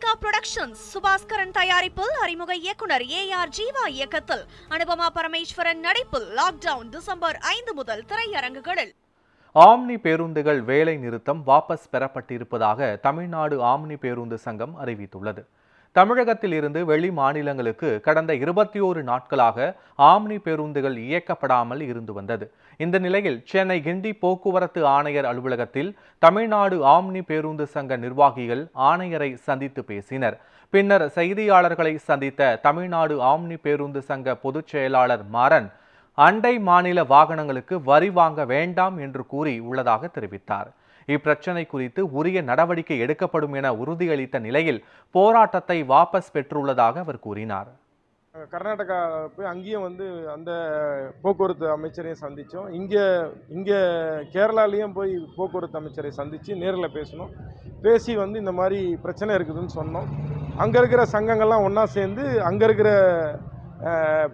Lyca productions Subaskaran தயாரிப்பில் அறிமுக இயக்குனர் ஏ ஆர் ஜீவா இயக்கத்தில் அனுபமா பரமேஸ்வரன் நடிப்பில் லாக்டவுன் டிசம்பர் ஐந்து முதல் திரையரங்குகளில். ஆம்னி பேருந்துகள் வேலை நிறுத்தம் வாபஸ் பெறப்பட்டிருப்பதாக தமிழ்நாடு ஆம்னி பேருந்து சங்கம் அறிவித்துள்ளது. தமிழகத்தில் இருந்து வெளி மாநிலங்களுக்கு கடந்த இருபத்தி ஓரு நாட்களாக ஆம்னி பேருந்துகள் இயக்கப்படாமல் இருந்து வந்தது. இந்த நிலையில் சென்னை கிண்டி போக்குவரத்து ஆணையர் அலுவலகத்தில் தமிழ்நாடு ஆம்னி பேருந்து சங்க நிர்வாகிகள் ஆணையரை சந்தித்து பேசினர். பின்னர் செய்தியாளர்களை சந்தித்த தமிழ்நாடு ஆம்னி பேருந்து சங்க பொதுச் செயலாளர் மாறன் அண்டை மாநில வாகனங்களுக்கு வரி வாங்க வேண்டாம் என்று கூறி உள்ளதாக தெரிவித்தார். இப்பிரச்சனை குறித்து உரிய நடவடிக்கை எடுக்கப்படும் என உறுதியளித்த நிலையில் போராட்டத்தை வாபஸ் பெற்றுள்ளதாக அவர் கூறினார். கர்நாடகா போய் அங்கேயும் வந்து அந்த போக்குவரத்து அமைச்சரையும் சந்தித்தோம். இங்கே இங்கே கேரளாலேயும் போய் போக்குவரத்து அமைச்சரை சந்தித்து நேரில் பேசணும் பேசி வந்து இந்த மாதிரி பிரச்சனை இருக்குதுன்னு சொன்னோம். அங்கே இருக்கிற சங்கங்கள்லாம் ஒன்றா சேர்ந்து அங்கே இருக்கிற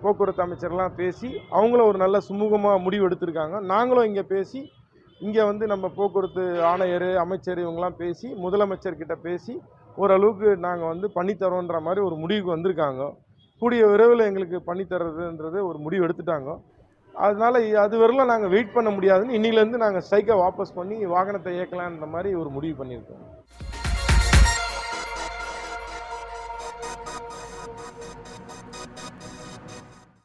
போக்குவரத்து அமைச்சர்லாம் பேசி அவங்களும் ஒரு நல்ல சுமூகமாக முடிவு எடுத்திருக்காங்க. நாங்களும் இங்கே பேசி இங்கே வந்து நம்ம போக்குவரத்து ஆணையர் அமைச்சர் இவங்கெல்லாம் பேசி முதலமைச்சர்கிட்ட பேசி ஓரளவுக்கு நாங்கள் வந்து பண்ணித்தரோன்ற மாதிரி ஒரு முடிவுக்கு வந்திருக்காங்க. கூடிய விரைவில் எங்களுக்கு பண்ணித்தரதுன்றது ஒரு முடிவு எடுத்துட்டாங்க. அதனால் அது வரலாம் நாங்கள் வெயிட் பண்ண முடியாதுன்னு இன்னிலேருந்து நாங்கள் ஸ்ட்ரைக்கை வாபஸ் பண்ணி வாகனத்தை இயக்கலான்ற மாதிரி ஒரு முடிவு பண்ணியிருக்கோம்.